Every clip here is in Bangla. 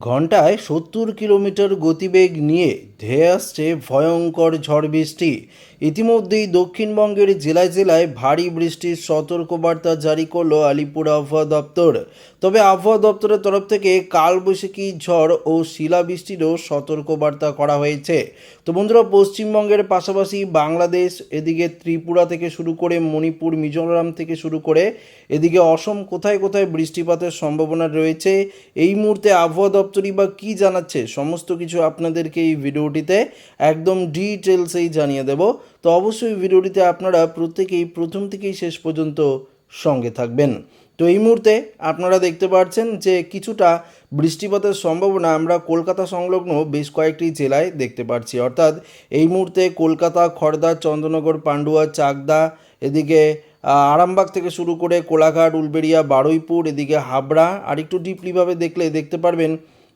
ঘন্টায় সত্তর কিলোমিটার গতিবেগ নিয়ে ধেয়ে আসছে ভয়ঙ্কর ঝড় বৃষ্টি। ইতিমধ্যেই দক্ষিণবঙ্গের জেলায় জেলায় ভারী বৃষ্টির সতর্কবার্তা জারি করল আলিপুর আবহাওয়া দপ্তর। তবে আবহাওয়া দপ্তরের তরফ থেকে কালবৈশাখী ঝড় ও শিলাবৃষ্টিরও সতর্কবার্তা করা হয়েছে। তো বন্ধুরা, পশ্চিমবঙ্গের পাশাপাশি বাংলাদেশ, এদিকে ত্রিপুরা থেকে শুরু করে মণিপুর, মিজোরাম থেকে শুরু করে এদিকে অসম কোথায় কোথায় বৃষ্টিপাতের সম্ভাবনা রয়েছে, এই মুহূর্তে আবহাওয়া দপ্তরই বা কী জানাচ্ছে, সমস্ত কিছু আপনাদেরকে এই ভিডিওটিতে একদম ডিটেলসেই জানিয়ে দেব। তো অবশ্যই ভিডিওটিতে আপনারা প্রত্যেকেই প্রথম থেকেই শেষ পর্যন্ত সঙ্গে থাকবেন। তো এই মুহূর্তে আপনারা দেখতে পাচ্ছেন যে কিছুটা বৃষ্টিপাতের সম্ভাবনা আমরা কলকাতা সংলগ্ন বেশ কয়েকটি জেলায় দেখতে পাচ্ছি অর্থাৎ এই মুহূর্তে কলকাতা খড়দা চন্দ্রনগর, পান্ডুয়া, চাকদা, এদিকে আরামবাগ থেকে শুরু করে কোলাঘাট, উলবেড়িয়া, বারুইপুর, এদিকে হাবড়া, আর একটু ডিপলিভাবে দেখলে দেখতে পারবেন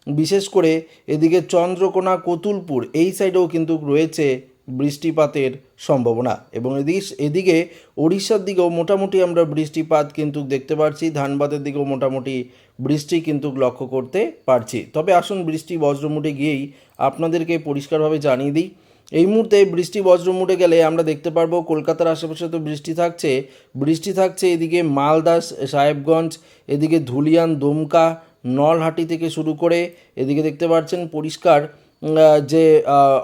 বিশেষ করে এদিকে চন্দ্রকোনা, কতুলপুর এই সাইডেও কিন্তু রয়েছে বৃষ্টিপাতের সম্ভাবনা এবং এদিকে এদিকে ওড়িশার দিকেও মোটামুটি আমরা বৃষ্টিপাত কিন্তু দেখতে পাচ্ছি ধানবাদের দিকেও মোটামুটি বৃষ্টি কিন্তু লক্ষ্য করতে পারছি। তবে আসুন বৃষ্টি বজ্রমুটে গিয়েই আপনাদেরকে পরিষ্কারভাবে জানিয়ে দিই। এই মুহূর্তে বৃষ্টি বজ্রমুটে গেলে আমরা দেখতে পারব, কলকাতার আশেপাশে তো বৃষ্টি থাকছে। বৃষ্টি থাকছে এদিকে মালদাস সাহেবগঞ্জ, এদিকে ধুলিয়ান, দমকা নলহাটি থেকে শুরু করে এদিকে দেখতে পাচ্ছেন পরিষ্কার যে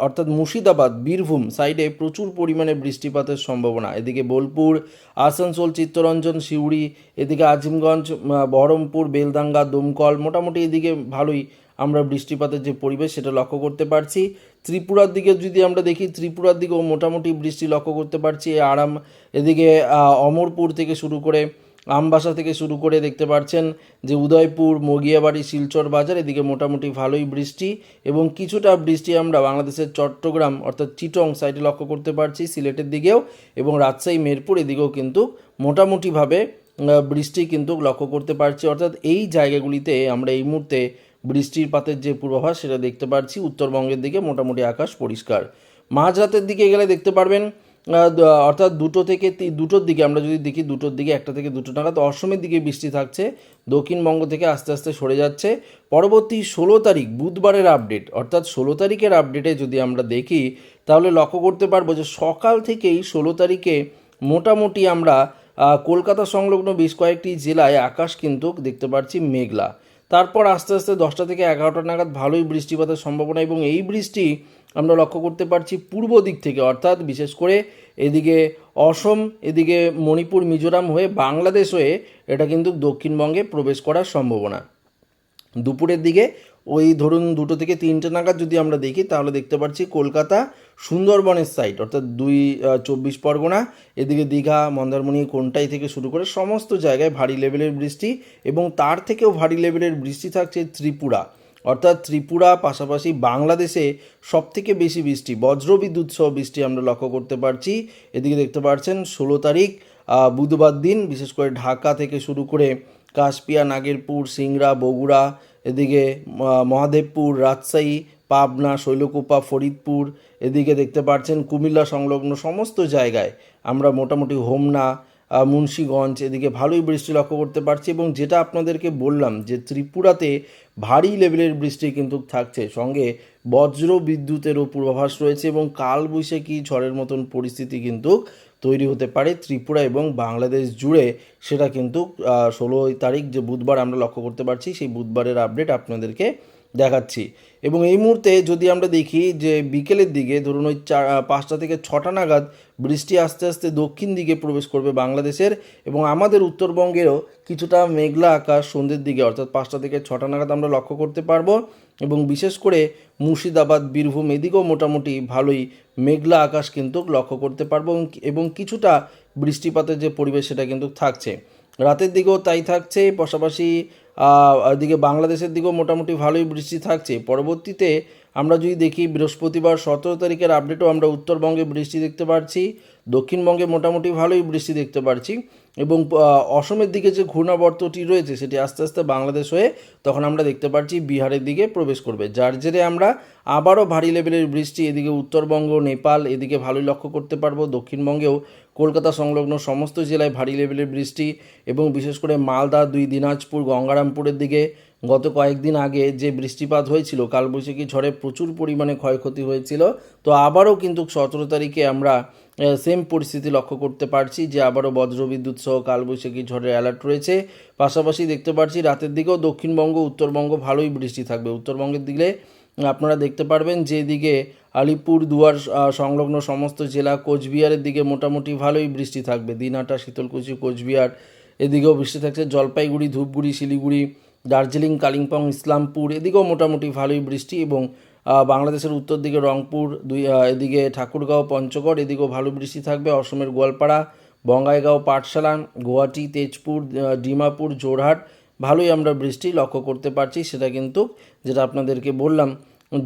অর্থাৎ মুর্শিদাবাদ, বীরভূম সাইডে প্রচুর পরিমাণে বৃষ্টিপাতের সম্ভাবনা। এদিকে বোলপুর, আসানসোল, চিত্তরঞ্জন, সিউড়ি, এদিকে আজিমগঞ্জ বহরমপুর বেলদাঙ্গা দমকল মোটামুটি এদিকে ভালোই আমরা বৃষ্টিপাতের যে পরিবেশ সেটা লক্ষ্য করতে পারছি। ত্রিপুরার দিকে যদি আমরা দেখি, ত্রিপুরার দিকেও মোটামুটি বৃষ্টি লক্ষ্য করতে পারছি। আরাম, এদিকে অমরপুর থেকে শুরু করে আমবাসা থেকে শুরু করে দেখতে পাচ্ছেন যে উদয়পুর, মগিয়াবাড়ি, শিলচর বাজার এদিকে মোটামুটি ভালোই বৃষ্টি এবং কিছুটা বৃষ্টি আমরা বাংলাদেশের চট্টগ্রাম অর্থাৎ চিটং সাইডে লক্ষ্য করতে পারছি, সিলেটের দিকেও এবং রাজশাহী, মেরপুর এদিকেও কিন্তু মোটামুটিভাবে বৃষ্টি কিন্তু লক্ষ্য করতে পারছি। অর্থাৎ এই জায়গাগুলিতে আমরা এই মুহূর্তে বৃষ্টির পাতের যে পূর্বাভাস সেটা দেখতে পাচ্ছি উত্তরবঙ্গের দিকে মোটামুটি আকাশ পরিষ্কার। মাঝরাতের দিকে গেলে দেখতে পারবেন অর্থাৎ দুটো থেকে দুটোর দিকে, আমরা যদি দেখি দুটোর দিকে, একটা থেকে দুটো নাগাদ অসমের দিকে বৃষ্টি থাকছে, দক্ষিণবঙ্গ থেকে আস্তে আস্তে সরে যাচ্ছে। পরবর্তী ষোলো তারিখ, বুধবারের আপডেট অর্থাৎ ষোলো তারিখের আপডেটে যদি আমরা দেখি, তাহলে লক্ষ্য করতে পারব যে সকাল থেকেই ষোলো তারিখে মোটামুটি আমরা কলকাতা সংলগ্ন বেশ কয়েকটি জেলায় আকাশ কিন্তু দেখতে পাচ্ছি মেঘলা। তারপর আস্তে আস্তে দশটা থেকে এগারোটা নাগাদ ভালোই বৃষ্টিপাতের সম্ভাবনা এবং এই বৃষ্টি আমরা লক্ষ্য করতে পারছি পূর্ব দিক থেকে, অর্থাৎ বিশেষ করে এদিকে অসম, এদিকে মণিপুর, মিজোরাম হয়ে বাংলাদেশ হয়ে এটা কিন্তু দক্ষিণবঙ্গে প্রবেশ করার সম্ভাবনা। দুপুরের দিকে ওই ধরুন দুটো থেকে তিনটে নাগাদ যদি আমরা দেখি, তাহলে দেখতে পাচ্ছি কলকাতা সুন্দরবনের সাইড অর্থাৎ দুই চব্বিশ পরগনা, এদিকে দীঘা, মন্দারমণি, কোনটাই থেকে শুরু করে সমস্ত জায়গায় ভারী লেভেলের বৃষ্টি এবং তার থেকেও ভারী লেভেলের বৃষ্টি থাকছে ত্রিপুরা। অর্থাৎ ত্রিপুরা পাশাপাশি বাংলাদেশে সবথেকে বেশি বৃষ্টি বজ্রবিদ্যুৎ সহ বৃষ্টি আমরা লক্ষ্য করতে পারছি। এদিকে দেখতে পাচ্ছেন ষোলো তারিখ বুধবার দিন, বিশেষ করে ঢাকা থেকে শুরু করে কাশপিয়া, নাগেরপুর, সিংড়া, বগুড়া এদিকে মহাদেবপুর, রাজশাহী, পাবনা, শৈলকুপা, ফরিদপুর, এদিকে দেখতে পাচ্ছেন কুমিল্লা সংলগ্ন সমস্ত জায়গায় আমরা মোটামুটি হোমনা মুন্সীগঞ্জ, এদিকে ভালোই বৃষ্টি লক্ষ্য করতে পারছি এবং যেটা আপনাদেরকে বললাম যে ত্রিপুরাতে ভারী লেভেলের বৃষ্টি কিন্তু থাকছে। সঙ্গে বজ্র বিদ্যুতেরও পূর্বাভাস রয়েছে এবং কালবৈশাখী ঝড়ের মতন পরিস্থিতি কিন্তু তৈরি হতে পারে ত্রিপুরা এবং বাংলাদেশ জুড়ে। সেটা কিন্তু ষোলোই তারিখ যে বুধবার আমরা লক্ষ্য করতে পারছি, সেই বুধবারের আপডেট আপনাদেরকে দেখাচ্ছি। এবং এই মুহূর্তে যদি আমরা দেখি যে বিকেলের দিকে ধরুন ওই চার পাঁচটা থেকে ছটা নাগাদ বৃষ্টি আস্তে আস্তে দক্ষিণ দিকে প্রবেশ করবে বাংলাদেশের এবং আমাদের উত্তরবঙ্গেরও কিছুটা মেঘলা আকাশ সন্ধ্যের দিকে, অর্থাৎ পাঁচটা থেকে ছটা নাগাদ আমরা লক্ষ্য করতে পারব। এবং বিশেষ করে মুর্শিদাবাদ, বীরভূম এদিকেও মোটামুটি ভালোই মেঘলা আকাশ কিন্তু লক্ষ্য করতে পারব এবং- কিছুটা বৃষ্টিপাতের যে পরিবেশ সেটা কিন্তু থাকছে। রাতের দিকেও তাই থাকছে, পাশাপাশি এদিকে বাংলাদেশের দিকেও মোটামুটি ভালোই বৃষ্টি থাকছে। পরবর্তীতে আমরা যদি দেখি বৃহস্পতিবার সতেরো তারিখের আপডেটও আমরা উত্তরবঙ্গে বৃষ্টি দেখতে পাচ্ছি দক্ষিণবঙ্গে মোটামুটি ভালোই বৃষ্টি দেখতে পাচ্ছি এবং অসমের দিকে যে ঘূর্ণাবর্তটি রয়েছে সেটি আস্তে আস্তে বাংলাদেশ হয়ে তখন আমরা দেখতে পাচ্ছি বিহারের দিকে প্রবেশ করবে। যার জেরে আমরা আবারও ভারী লেভেলের বৃষ্টি এদিকে উত্তরবঙ্গ, নেপাল এদিকে ভালোই লক্ষ্য করতে পারব। দক্ষিণবঙ্গেও কলকাতা সংলগ্ন সমস্ত জেলায় ভারী লেভেলের বৃষ্টি এবং বিশেষ করে মালদা, দুই দিনাজপুর, গঙ্গারামপুরের দিকে গত কয়েকদিন আগে যে বৃষ্টিপাত হয়েছিল, কালবৈশাখী ঝড়ে প্রচুর পরিমাণে ক্ষয়ক্ষতি হয়েছিল। তো আবারও কিন্তু সতেরো তারিখে আমরা সেম পরিস্থিতি লক্ষ্য করতে পারছি যে আবারও বজ্রবিদ্যুৎ সহ কালবৈশাখী ঝড়ের অ্যালার্ট রয়েছে। পাশাপাশি দেখতে পাচ্ছি রাতের দিকেও দক্ষিণবঙ্গ, উত্তরবঙ্গ ভালোই বৃষ্টি থাকবে। উত্তরবঙ্গের দিকে আপনারা দেখতে পারবেন যে এদিকে আলিপুর দুয়ার সংলগ্ন সমস্ত জেলা কোচবিহারের দিকে মোটামুটি ভালোই বৃষ্টি থাকবে। দিনহাটা শীতলকুচি, কোচবিহার, এদিকেও বৃষ্টি থাকছে। জলপাইগুড়ি, ধূপগুড়ি, শিলিগুড়ি, দার্জিলিং, কালিম্পং, ইসলামপুর, এদিকেও মোটামুটি ভালোই বৃষ্টি এবং বাংলাদেশের উত্তর দিকে রংপুর, দুই এদিকে ঠাকুরগাঁও, পঞ্চগড়, এদিকেও ভালো বৃষ্টি থাকবে। অসমের গোয়ালপাড়া, বঙ্গাইগাঁও, পাঠশালা, গুয়াহাটি, তেজপুর ডিমাপুর জোরহাট ভালোই আমরা বৃষ্টি লক্ষ্য করতে পারছি, সেটা কিন্তু যেটা আপনাদেরকে বললাম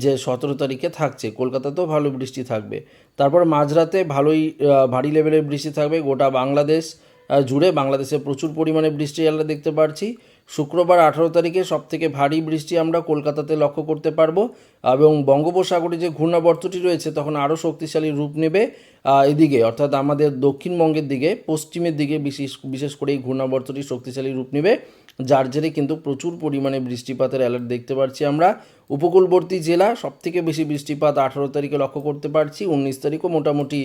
যে সতেরো তারিখে থাকছে। কলকাতাতেও ভালো বৃষ্টি থাকবে। তারপর মাঝরাতে ভালোই ভারী লেভেলের বৃষ্টি থাকবে। গোটা বাংলাদেশ জুড়ে বাংলাদেশে প্রচুর পরিমাণে বৃষ্টি আমরা দেখতে পাচ্ছি শুক্রবার আঠারো তারিখে সব থেকে ভারী বৃষ্টি আমরা কলকাতাতে লক্ষ্য করতে পারব। এবং বঙ্গোপসাগরে যে ঘূর্ণাবর্তটি রয়েছে, তখন আরও শক্তিশালী রূপ নেবে এদিকে, অর্থাৎ আমাদের দক্ষিণবঙ্গের দিকে, পশ্চিমের দিকে বিশেষ বিশেষ করে এই ঘূর্ণাবর্তটি শক্তিশালী রূপ নেবে, যার জেরে কিন্তু প্রচুর পরিমাণে বৃষ্টিপাতের অ্যালার্ট দেখতে পাচ্ছি আমরা। উপকূলবর্তী জেলা, সবথেকে বেশি বৃষ্টিপাত আঠারো তারিখে লক্ষ্য করতে পারছি, উনিশ তারিখও মোটামুটি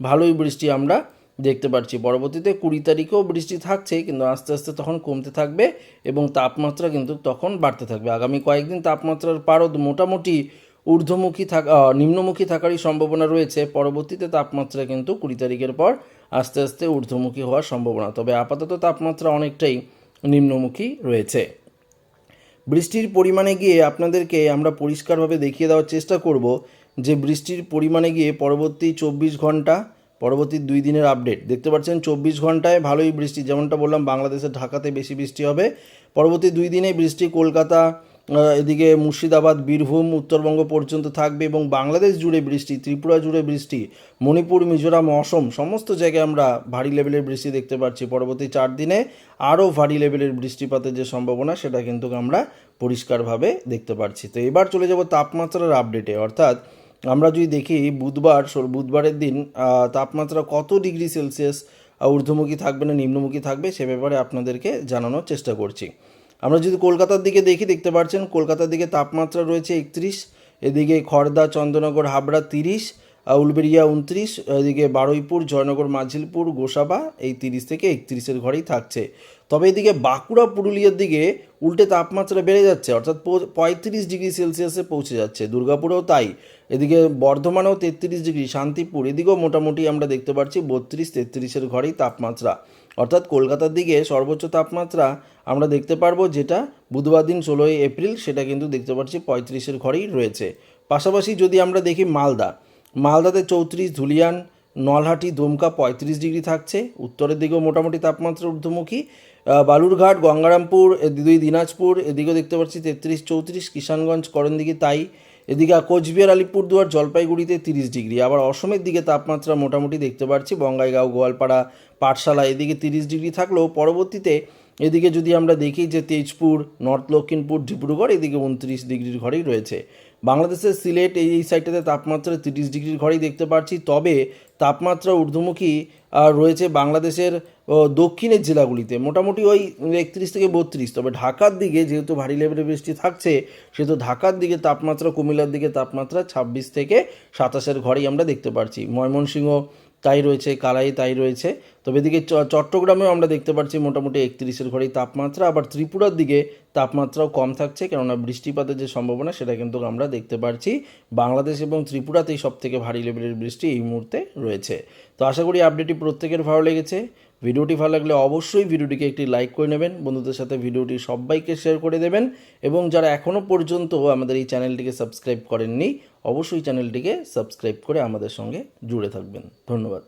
ভালোই বৃষ্টি আমরা দেখতে পাচ্ছি। পরবর্তীতে কুড়ি তারিখেও বৃষ্টি থাকছে, কিন্তু আস্তে আস্তে তখন কমতে থাকবে এবং তাপমাত্রা কিন্তু তখন বাড়তে থাকবে। আগামী কয়েকদিন তাপমাত্রার পারদ মোটামুটি ঊর্ধ্বমুখী থাকা নিম্নমুখী থাকারই সম্ভাবনা রয়েছে। পরবর্তীতে তাপমাত্রা কিন্তু কুড়ি তারিখের পর আস্তে আস্তে ঊর্ধ্বমুখী হওয়ার সম্ভাবনা। তবে আপাতত তাপমাত্রা অনেকটাই নিম্নমুখী রয়েছে। বৃষ্টির পরিমাণে গিয়ে আপনাদেরকে আমরা পরিষ্কারভাবে দেখিয়ে দেওয়ার চেষ্টা করব যে বৃষ্টির পরিমাণে গিয়ে পরবর্তী চব্বিশ ঘণ্টা পরবর্তী দুই দিনের আপডেট দেখতে পাচ্ছেন চব্বিশ ঘন্টায় ভালোই বৃষ্টি, যেমনটা বললাম বাংলাদেশের ঢাকাতে বেশি বৃষ্টি হবে। পরবর্তী দুই দিনে বৃষ্টি কলকাতা এদিকে মুর্শিদাবাদ, বীরভূম, উত্তরবঙ্গ পর্যন্ত থাকবে এবং বাংলাদেশ জুড়ে বৃষ্টি, ত্রিপুরা জুড়ে বৃষ্টি, মণিপুর, মিজোরাম, অসম, সমস্ত জায়গায় আমরা ভারী লেভেলের বৃষ্টি দেখতে পাচ্ছি। পরবর্তী চার দিনে আরও ভারী লেভেলের বৃষ্টিপাতের যে সম্ভাবনা, সেটা কিন্তু আমরা পরিষ্কারভাবে দেখতে পাচ্ছি। তো এবার চলে যাব তাপমাত্রার আপডেটে অর্থাৎ আমরা যদি দেখি বুধবার বুধবারের দিন তাপমাত্রা কত ডিগ্রি সেলসিয়াস ঊর্ধ্বমুখী থাকবে না নিম্নমুখী থাকবে সে ব্যাপারে আপনাদেরকে জানানোর চেষ্টা করছি। আমরা যদি কলকাতার দিকে দেখি, দেখতে পাচ্ছেন কলকাতার দিকে তাপমাত্রা রয়েছে একত্রিশ, এদিকে খড়দা চন্দ্রনগর, হাবড়া তিরিশ উলবেরিয়া উনত্রিশ, এদিকে বারুইপুর, জয়নগর, মাঝিলপুর, গোসাবা এই তিরিশ থেকে একত্রিশের ঘরেই থাকছে। তবে এদিকে বাঁকুড়া, পুরুলিয়ার দিকে উল্টে তাপমাত্রা বেড়ে যাচ্ছে, অর্থাৎ পঁয়ত্রিশ ডিগ্রি সেলসিয়াসে পৌঁছে যাচ্ছে। দুর্গাপুরেও তাই। এদিকে বর্ধমানেও তেত্রিশ ডিগ্রি, শান্তিপুর, এদিকেও মোটামুটি আমরা দেখতে পাচ্ছি বত্রিশ, তেত্রিশের ঘরেই তাপমাত্রা। অর্থাৎ কলকাতার দিকে সর্বোচ্চ তাপমাত্রা আমরা দেখতে পারব যেটা বুধবার দিন ষোলোই এপ্রিল, সেটা কিন্তু দেখতে পাচ্ছি পঁয়ত্রিশের ঘরেই রয়েছে। পাশাপাশি যদি আমরা দেখি মালদা মালদাতে চৌত্রিশ, ধুলিয়ান, নলহাটি, দুমকা পঁয়ত্রিশ ডিগ্রি থাকছে। উত্তরের দিকেও মোটামুটি তাপমাত্রা ঊর্ধ্বমুখী। বালুরঘাট, গঙ্গারামপুর দুই দিনাজপুর, এদিকেও দেখতে পাচ্ছি তেত্রিশ, চৌত্রিশ, কিষানগঞ্জ, করণদিঘি, তাই এদিকে কোচবিহার আলিপুরদুয়ার জলপাইগুড়িতে তিরিশ ডিগ্রি। আবার অসমের দিকে তাপমাত্রা মোটামুটি দেখতে পাচ্ছি, বঙ্গাইগাঁও, গোয়ালপাড়া, পাঠশালা, এদিকে তিরিশ ডিগ্রি থাকলেও পরবর্তীতে এদিকে যদি আমরা দেখি যে তেজপুর, নর্থ লক্ষিমপুর, ডিব্রুগড়, এদিকে উনত্রিশ ডিগ্রির ঘরেই রয়েছে। বাংলাদেশের সিলেট, এই এই সাইডটাতে তাপমাত্রা তিরিশ ডিগ্রির ঘরেই দেখতে পাচ্ছি তবে তাপমাত্রা ঊর্ধ্বমুখী রয়েছে বাংলাদেশের দক্ষিণের জেলাগুলিতে। মোটামুটি ওই একত্রিশ থেকে বত্রিশ। তবে ঢাকার দিকে যেহেতু ভারী লেভেলের বৃষ্টি থাকছে, সেহেতু ঢাকার দিকে তাপমাত্রা, কুমিল্লার দিকে তাপমাত্রা ছাব্বিশ থেকে সাতাশের ঘরেই আমরা দেখতে পাচ্ছি ময়মনসিংহ তাই রয়েছে, কালাই তাই রয়েছে। তবে এদিকে চট্টগ্রামেও আমরা দেখতে পাচ্ছি মোটামুটি একত্রিশের ঘরেই তাপমাত্রা। আবার ত্রিপুরার দিকে তাপমাত্রাও কম থাকছে, কেননা বৃষ্টিপাতের যে সম্ভাবনা, সেটা কিন্তু আমরা দেখতে পাচ্ছি বাংলাদেশ এবং ত্রিপুরাতেই সবথেকে ভারী লেভেলের বৃষ্টি এই মুহূর্তে রয়েছে। তো আশা করি আপডেটটি প্রত্যেকের ভালো লেগেছে। ভিডিওটি ভালো লাগলে অবশ্যই ভিডিওটিকে একটি লাইক করে নেবেন, বন্ধুদের সাথে ভিডিওটি সবাইকে শেয়ার করে দেবেন এবং যারা এখনও পর্যন্ত আমাদের এই চ্যানেলটিকে সাবস্ক্রাইব করেননি, অবশ্যই চ্যানেলটিকে সাবস্ক্রাইব করে আমাদের সঙ্গে জুড়ে থাকবেন। ধন্যবাদ।